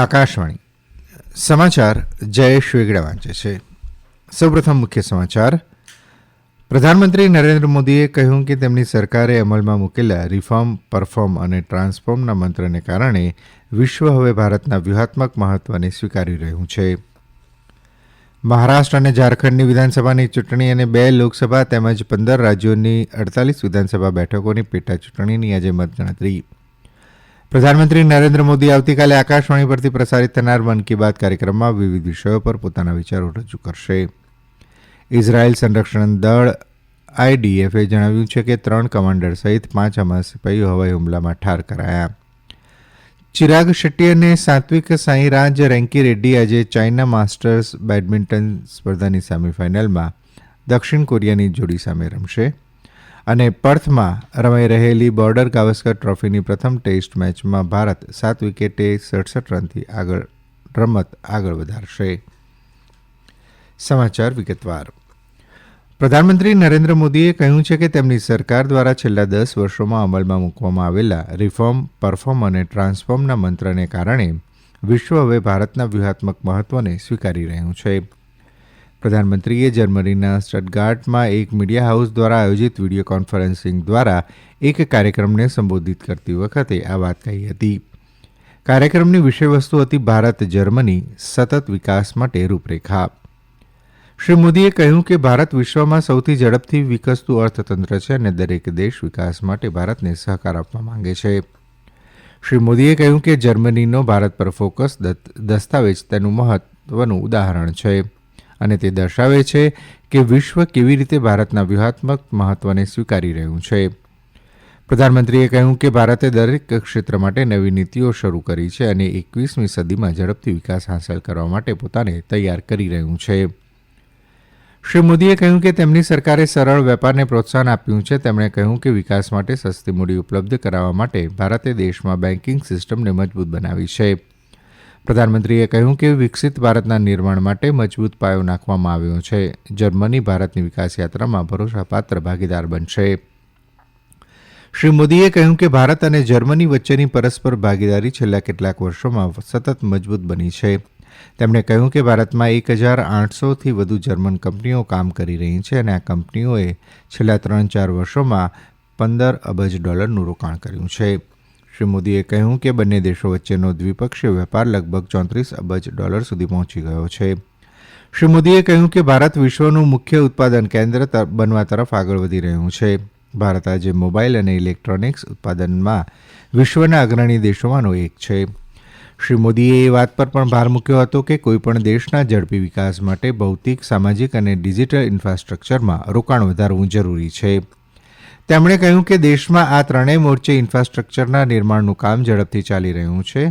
આકાશવાણી. સમાચાર જયેશ વેગડા વાંચે છે. સૌપ્રથમ મુખ્ય સમાચાર. પ્રધાનમંત્રી નરેન્દ્ર મોદીએ કહ્યું કે તેમની સરકારે અમલમાં મૂકેલા રિફોર્મ, પરફોર્મ અને ટ્રાન્સફોર્મના મંત્રને કારણે વિશ્વ હવે ભારતના વ્યૂહાત્મક મહત્વને સ્વીકારી રહ્યું છે. મહારાષ્ટ્ર અને ઝારખંડની વિધાનસભાની ચૂંટણી અને બે લોકસભા તેમજ પંદર રાજ્યોની અડતાલીસ વિધાનસભા બેઠકોની પેટા ચૂંટણીની આજે મતગણતરી. પ્રધાનમંત્રી નરેન્દ્ર મોદી આવતીકાલે આકાશવાણી પરથી પ્રસારિત થનાર મન કી બાત કાર્યક્રમમાં વિવિધ વિષયો પર પોતાના વિચારો રજૂ કરશે. ઇઝરાયેલ સંરક્ષણ દળ આઈડીએફે જણાવ્યું છે કે ત્રણ કમાન્ડર સહિત પાંચ હમાસ સિપાહીઓ હવાઈ હુમલામાં ઠાર કરાયા. ચિરાગ શેટ્ટી અને સાત્વિક સાંઈરાજ રેન્કી રેડ્ડી આજે ચાઇના માસ્ટર્સ બેડમિન્ટન સ્પર્ધાની સેમીફાઇનલમાં દક્ષિણ કોરિયાની જોડી સામે રમશે. અને પર્થમાં રમાઈ રહેલી બોર્ડર ગાવસ્કર ટ્રોફીની પ્રથમ ટેસ્ટ મેચમાં ભારત સાત વિકેટે સડસઠ રનથી આગળ રમત આગળ વધારશે. સમાચાર વિગતવાર. પ્રધાનમંત્રી નરેન્દ્ર મોદીએ કહ્યું છે કે તેમની સરકાર દ્વારા છેલ્લા દસ વર્ષોમાં અમલમાં મૂકવામાં આવેલા રિફોર્મ, પરફોર્મ અને ટ્રાન્સફોર્મના મંત્રને કારણે વિશ્વ હવે ભારતના વ્યૂહાત્મક મહત્વને સ્વીકારી રહ્યું છે. પ્રધાનમંત્રીએ જર્મનીના સ્ટટગાર્ટમાં એક મીડિયા હાઉસ દ્વારા આયોજિત વીડિયો કોન્ફરન્સિંગ દ્વારા એક કાર્યક્રમને સંબોધિત કરતી વખતે આ વાત કહી હતી. કાર્યક્રમની વિષયવસ્તુ હતી ભારત જર્મની સતત વિકાસ માટે રૂપરેખા. શ્રી મોદીએ કહ્યું કે ભારત વિશ્વમાં સૌથી ઝડપથી વિકસતું અર્થતંત્ર છે અને દરેક દેશ વિકાસ માટે ભારતને સહકાર આપવા માંગે છે. શ્રી મોદીએ કહ્યું કે જર્મનીનો ભારત પર ફોકસ દસ્તાવેજ તેનું મહત્વનું ઉદાહરણ છે. અને તે દર્શાવે છે કે વિશ્વ કેવી રીતે ભારતના વ્યૂહાત્મક મહત્વને સ્વીકારી રહ્યું છે. પ્રધાનમંત્રીએ કહ્યું કે ભારતે દરેક ક્ષેત્ર માટે નવી નીતિઓ શરૂ કરી છે અને એકવીસમી સદીમાં ઝડપથી વિકાસ હાંસલ કરવા માટે પોતાને તૈયાર કરી રહ્યું છે. શ્રી મોદીએ કહ્યું કે તેમની સરકારે સરળ વેપારને પ્રોત્સાહન આપ્યું છે. તેમણે કહ્યું કે વિકાસ માટે સસ્તી મૂડી ઉપલબ્ધ કરાવવા માટે ભારતે દેશમાં બેન્કિંગ સિસ્ટમને મજબૂત બનાવી છે. પ્રધાનમંત્રીએ કહ્યું કે વિકસિત ભારતના નિર્માણ માટે મજબૂત પાયો નાખવામાં આવ્યો છે. જર્મની ભારતની વિકાસયાત્રામાં ભરોસાપાત્ર ભાગીદાર બનશે. શ્રી મોદીએ કહ્યું કે ભારત અને જર્મની વચ્ચેની પરસ્પર ભાગીદારી છેલ્લા કેટલાક વર્ષોમાં સતત મજબૂત બની છે. તેમણે કહ્યું કે ભારતમાં એક હજાર આઠસોથી વધુ જર્મન કંપનીઓ કામ કરી રહી છે અને આ કંપનીઓએ છેલ્લા ત્રણ ચાર વર્ષોમાં પંદર અબજ ડોલરનું રોકાણ કર્યું છે. શ્રી મોદીએ કહ્યું કે બંને દેશો વચ્ચેનો દ્વિપક્ષીય વેપાર લગભગ ચોત્રીસ અબજ ડોલર સુધી પહોંચી ગયો છે. શ્રી મોદીએ કહ્યું કે ભારત વિશ્વનું મુખ્ય ઉત્પાદન કેન્દ્ર બનવા તરફ આગળ વધી રહ્યું છે. ભારત આજે મોબાઈલ અને ઇલેક્ટ્રોનિક્સ ઉત્પાદનમાં વિશ્વના અગ્રણી દેશોમાંનો એક છે. શ્રી મોદીએ એ વાત પર પણ ભાર મૂક્યો હતો કે કોઈપણ દેશના ઝડપી વિકાસ માટે ભૌતિક, સામાજિક અને ડિજિટલ ઇન્ફ્રાસ્ટ્રક્ચરમાં રોકાણ વધારવું જરૂરી છે. તેમણે કહ્યું કે દેશમાં આ ત્રણેય મોરચે ઇન્ફ્રાસ્ટ્રક્ચરના નિર્માણનું કામ ઝડપથી ચાલી રહ્યું છે.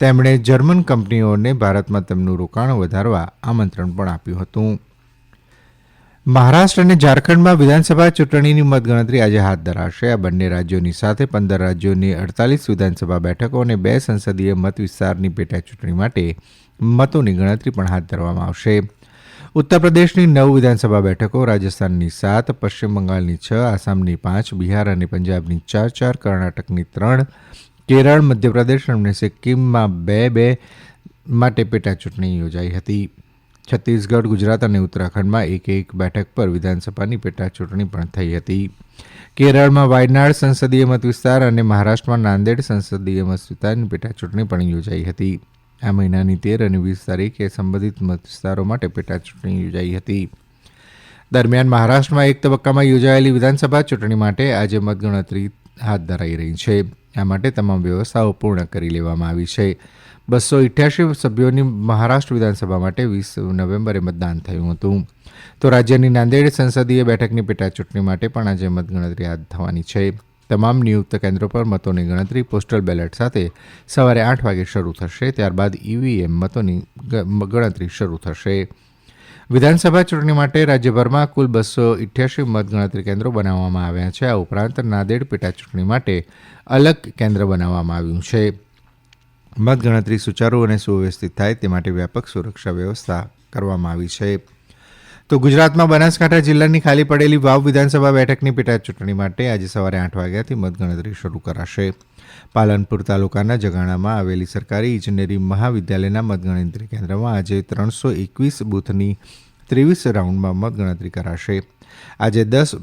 તેમણે જર્મન કંપનીઓને ભારતમાં તેમનું રોકાણ વધારવા આમંત્રણ પણ આપ્યું હતું. મહારાષ્ટ્ર અને ઝારખંડમાં વિધાનસભા ચૂંટણીની મતગણતરી આજે હાથ ધરાશે. આ બંને રાજ્યોની સાથે પંદર રાજ્યોની અડતાલીસ વિધાનસભા બેઠકો અને બે સંસદીય મત વિસ્તારની પેટા ચૂંટણી માટે મતોની ગણતરી પણ હાથ ધરવામાં આવશે. ઉત્તર પ્રદેશની નવ વિધાનસભા બેઠકો, રાજસ્થાનની સાત, પશ્ચિમ બંગાળની છ, આસામની પાંચ, બિહાર અને પંજાબની ચાર ચાર, કર્ણાટકની ત્રણ, કેરળ, મધ્યપ્રદેશ અને સિક્કિમમાં બે બે માટે પેટાચૂંટણી યોજાઈ હતી. છત્તીસગઢ, ગુજરાત અને ઉત્તરાખંડમાં એક એક બેઠક પર વિધાનસભાની પેટાચૂંટણી પણ થઈ હતી. કેરળમાં વાયનાડ સંસદીય મત વિસ્તાર અને મહારાષ્ટ્રમાં નાંદેડ સંસદીય મત વિસ્તારની પેટા પણ યોજાઈ હતી. આ મહિનાની તેર અને વીસ તારીખે સંબંધિત મત વિસ્તારો માટે પેટાચૂંટણી યોજાઈ હતી. દરમિયાન મહારાષ્ટ્રમાં એક તબક્કામાં યોજાયેલી વિધાનસભા ચૂંટણી માટે આજે મતગણતરી હાથ ધરાઈ રહી છે. આ માટે તમામ વ્યવસ્થાઓ પૂર્ણ કરી લેવામાં આવી છે. બસો ઇઠ્યાસી સભ્યોની મહારાષ્ટ્ર વિધાનસભા માટે વીસ નવેમ્બરે મતદાન થયું હતું. તો રાજ્યની નાંદેડ સંસદીય બેઠકની પેટાચૂંટણી માટે પણ આજે મતગણતરી હાથ થવાની છે. તમામ નિયુક્ત કેન્દ્રો પર મતોની ગણતરી પોસ્ટલ બેલેટ સાથે સવારે આઠ વાગે શરૂ થશે, ત્યારબાદ ઈવીએમ મતોની ગણતરી શરૂ થશે. વિધાનસભા ચૂંટણી માટે રાજ્યભરમાં કુલ બસો ઇઠ્યાસી મતગણતરી કેન્દ્રો બનાવવામાં આવ્યા છે. આ ઉપરાંત નાંદેડ પેટા ચૂંટણી માટે અલગ કેન્દ્ર બનાવવામાં આવ્યું છે. મતગણતરી સુચારુ અને સુવ્યવસ્થિત થાય તે માટે વ્યાપક સુરક્ષા વ્યવસ્થા કરવામાં આવી છે. તો ગુજરાતમાં બનાસકાંઠા જિલ્લાની ખાલી પડેલી વાવ વિધાનસભા બેઠકની પેટા ચૂંટણી માટે આજે સવારે આઠ વાગ્યાથી મતગણતરી શરૂ કરાશે. પાલનપુર તાલુકાના જગાણામાં આવેલી સરકારી ઇજનેરી મહાવિદ્યાલયના મતગણતરી કેન્દ્રમાં આજે ત્રણસો એકવીસ બૂથની ત્રેવીસ રાઉન્ડમાં મતગણતરી કરાશે. આજે દસ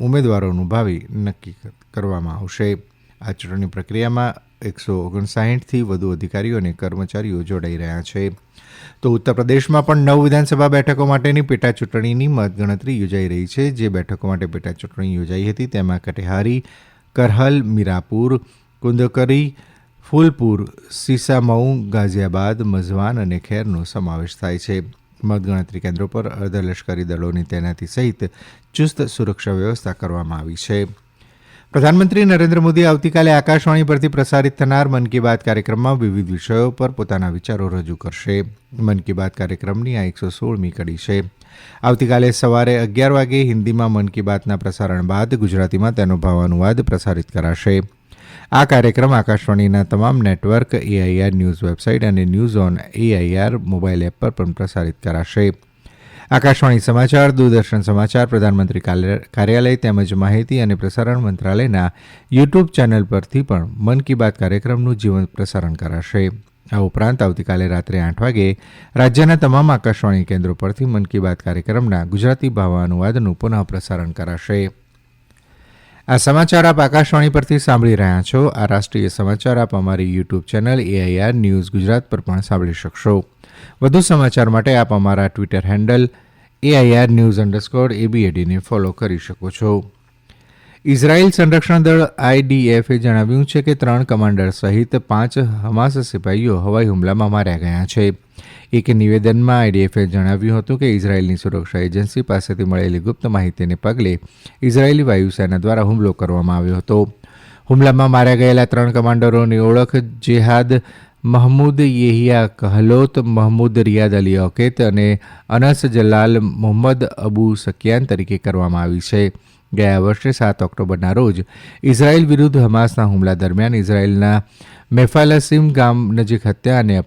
ઉમેદવારોનું ભાવિ નક્કી કરવામાં આવશે. આ ચૂંટણી પ્રક્રિયામાં એકસો ઓગણસાઠથી વધુ અધિકારીઓ અને કર્મચારીઓ જોડાઈ રહ્યા છે. તો ઉત્તર પ્રદેશમાં પણ નવ વિધાનસભા બેઠકો માટેની પેટા ચૂંટણીની મતગણતરી યોજાઈ રહી છે. જે બેઠકો માટે પેટા ચૂંટણી યોજાઈ હતી તેમાં કટેહારી, કરહલ, મીરાપુર, કુંદકરી, ફૂલપુર, સીસામઉ, ગાઝિયાબાદ, મઝવાન અને ખેરનો સમાવેશ થાય છે. મતગણતરી કેન્દ્રો પર અર્ધલશ્કરી દળોની તૈનાતી સહિત ચુસ્ત સુરક્ષા વ્યવસ્થા કરવામાં આવી છે. પ્રધાનમંત્રી નરેન્દ્ર મોદી આવતીકાલે આકાશવાણી પરથી પ્રસારિત થનાર મન કી બાત કાર્યક્રમમાં વિવિધ વિષયો પર પોતાના વિચારો રજૂ કરશે. મન કી બાત કાર્યક્રમની આ એકસો સોળમી કડી છે. આવતીકાલે સવારે અગિયાર વાગે હિન્દીમાં મન કી બાતના પ્રસારણ બાદ ગુજરાતીમાં તેનો ભાવાનુવાદ પ્રસારિત કરાશે. આ કાર્યક્રમ આકાશવાણીના તમામ નેટવર્ક એઆઈઆર ન્યૂઝ વેબસાઇટ અને news on AIR mobile app પર પણ પ્રસારિત કરાશે. આકાશવાણી સમાચાર, દૂરદર્શન સમાચાર, પ્રધાનમંત્રી કાર્યાલય તેમજ માહિતી અને પ્રસારણ મંત્રાલયના યુટ્યુબ ચેનલ પરથી પણ મન કી બાત કાર્યક્રમનું જીવંત પ્રસારણ કરાશે. આ ઉપરાંત આવતીકાલે રાત્રે આઠ વાગે રાજ્યના તમામ આકાશવાણી કેન્દ્રો પરથી મન કી બાત કાર્યક્રમના ગુજરાતી ભાવાનુવાદનું પુનઃ પ્રસારણ કરાશે. આ સમાચાર આપ આકાશવાણી પરથી સાંભળી રહ્યા છો. આ રાષ્ટ્રીય સમાચાર આપ અમારી YouTube channel AIR news Gujarat પર પણ સાંભળી શકશો. વધુ સમાચાર માટે આપ અમારા Twitter handle AIR news underscore એબીએડીને follow કરી શકો છો. ઇઝરાયેલ સંરક્ષણ દળ આઈડીએફે જણાવ્યું છે કે ત્રણ કમાન્ડર સહિત પાંચ હમાસ સિપાહીઓ હવાઈ હુમલામાં માર્યા ગયા છે. એક નિવેદનમાં આઈડીએફએ જણાવ્યું હતું કે ઇઝરાયેલની સુરક્ષા એજન્સી પાસેથી મળેલી ગુપ્ત માહિતીને પગલે ઇઝરાયેલી વાયુસેના દ્વારા હુમલો કરવામાં આવ્યો હતો. હુમલામાં માર્યા ગયેલા ત્રણ કમાન્ડરોની ઓળખ Jihad Mahmoud Yehia Kahlout, Mahmoud Riyad Ali Okeit અને અનસ જલાલ મોહમ્મદ અબુ સકિયાન તરીકે કરવામાં આવી છે. ગયા વર્ષે સાત ઓક્ટોબરના રોજ ઇઝરાયેલ વિરુદ્ધ હમાસના હુમલા દરમિયાન ઇઝરાયેલના મેફાલસીમ ગામ નજીક હત્યા અને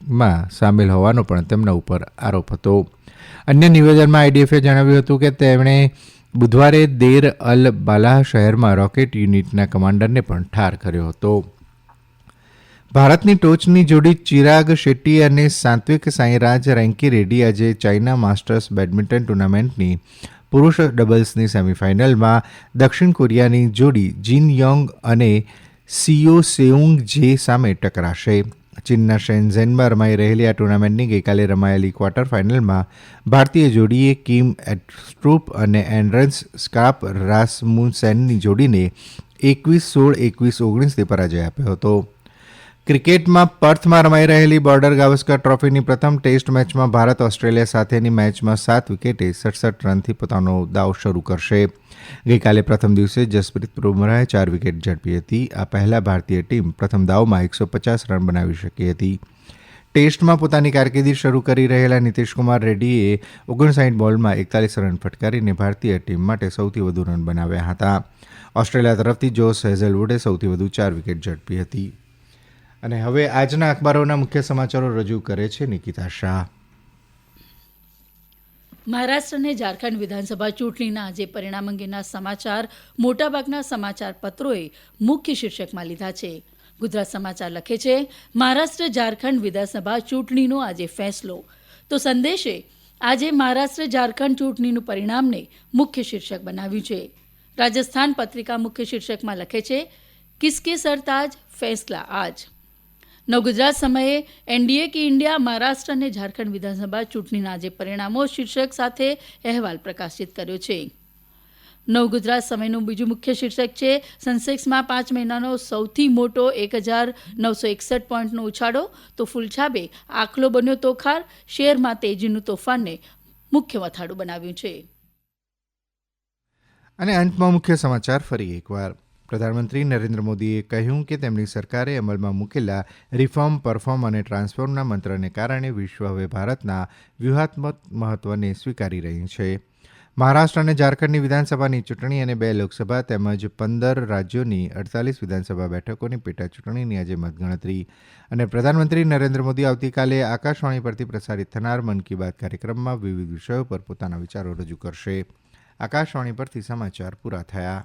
અપહરણમાં સામેલ હોવાનો પણ તેમના ઉપર આરોપ હતો. અન્ય નિવેદનમાં આઈડીએફએ જણાવ્યું હતું કે તેમણે બુધવારે દેર અલ બાલાહ શહેરમાં રોકેટ યુનિટના કમાન્ડરને પણ ઠાર કર્યો હતો. ભારતની ટોચની જોડી ચિરાગ શેટ્ટી અને સાત્વિક સાંઈરાજ રેન્કી રેડ્ડી આજે ચાઇના માસ્ટર્સ બેડમિન્ટન ટુર્નામેન્ટની પુરુષ ડબલ્સની સેમીફાઇનલમાં દક્ષિણ કોરિયાની જોડી જીન યોંગ અને સીઓ સેઉંગ જે સામે ટકરાશે. ચીનના શેનઝેનમાં રમાઈ રહેલી આ ટુર્નામેન્ટની ગઈકાલે રમાયેલી ક્વાર્ટર ફાઇનલમાં ભારતીય જોડીએ કિમ એટ્રુપ અને એન્ડ્રન્સ સ્કાપ રાસમુસેનની જોડીને એકવીસ સોળ એકવીસ ઓગણીસથી પરાજય આપ્યો હતો. ક્રિકેટમાં પર્થમાં રમાઈ રહેલી બોર્ડર ગાવસ્કર ટ્રોફીની પ્રથમ ટેસ્ટ મેચમાં ભારત ઓસ્ટ્રેલિયા સાથેની મેચમાં સાત વિકેટે સડસઠ રનથી પોતાનો દાવ શરૂ કરશે. ગઈકાલે પ્રથમ દિવસે જસપ્રીત બુમરાહે ચાર વિકેટ ઝડપી હતી. આ પહેલા ભારતીય ટીમ પ્રથમ દાવમાં એકસો પચાસ રન બનાવી શકી હતી. ટેસ્ટમાં પોતાની કારકિર્દી શરૂ કરી રહેલા નીતિશકુમાર રેડ્ડીએ ઓગણસાઠ બોલમાં એકતાલીસ રન ફટકારીને ભારતીય ટીમ માટે સૌથી વધુ રન બનાવ્યા હતા. ઓસ્ટ્રેલિયા તરફથી જોસ હેઝલવુડે સૌથી વધુ ચાર વિકેટ ઝડપી હતી. અને હવે આજના અખબારોના મુખ્ય સમાચારો રજૂ કરે છે નિકિતા શાહ. મહારાષ્ટ્ર અને ઝારખંડ વિધાનસભા ચૂંટણીના આજે પરિણામ અંગેના સમાચાર મોટાભાગના સમાચાર પત્રોએ મુખ્ય શીર્ષકમાં લીધા છે. ગુજરાત સમાચાર લખે છે, મહારાષ્ટ્ર ઝારખંડ વિધાનસભા ચૂંટણીનો આજે ફેસલો. તો સંદેશે, આજે મહારાષ્ટ્ર ઝારખંડ ચૂંટણીનું પરિણામને મુખ્ય શીર્ષક બનાવ્યું છે. રાજસ્થાન પત્રિકા મુખ્ય શીર્ષકમાં લખે છે કિસકે સરતાજ ફેસલા આજ. નવગુજરાત સમયે એનડીએ કે ઇન્ડિયા, મહારાષ્ટ્ર અને ઝારખંડ વિધાનસભા ચૂંટણીના આજે પરિણામો શીર્ષક સાથે અહેવાલ પ્રકાશિત કર્યો છે. નવગુજરાત સમયનું બીજું મુખ્ય શીર્ષક છે, સેન્સેક્સમાં પાંચ મહિનાનો સૌથી મોટો એક હજાર નવસો એકસઠ પોઈન્ટનો ઉછાળો. તો ફૂલછાબે આખલો બન્યો તોખાર, શેરમાં તેજીનું તોફાનને મુખ્ય મથાળું બનાવ્યું છે. અને અંતમાં મુખ્ય સમાચાર ફરી એકવાર. પ્રધાનમંત્રી નરેન્દ્ર મોદીએ કહ્યું કે તેમની સરકારે અમલમાં મૂકેલા રિફોર્મ, પરફોર્મ અને ટ્રાન્સફોર્મના મંત્રને કારણે વિશ્વ હવે ભારતના વ્યૂહાત્મક મહત્વને સ્વીકારી રહ્યું છે. મહારાષ્ટ્ર અને ઝારખંડની વિધાનસભાની ચૂંટણી અને બે લોકસભા તેમજ પંદર રાજ્યોની અડતાલીસ વિધાનસભા બેઠકોની પેટા ચૂંટણીની આજે મતગણતરી. અને પ્રધાનમંત્રી નરેન્દ્ર મોદી આવતીકાલે આકાશવાણી પરથી પ્રસારિત થનાર મન કી બાત કાર્યક્રમમાં વિવિધ વિષયો પર પોતાના વિચારો રજૂ કરશે. આકાશવાણી પરથી સમાચાર પૂરા થયા.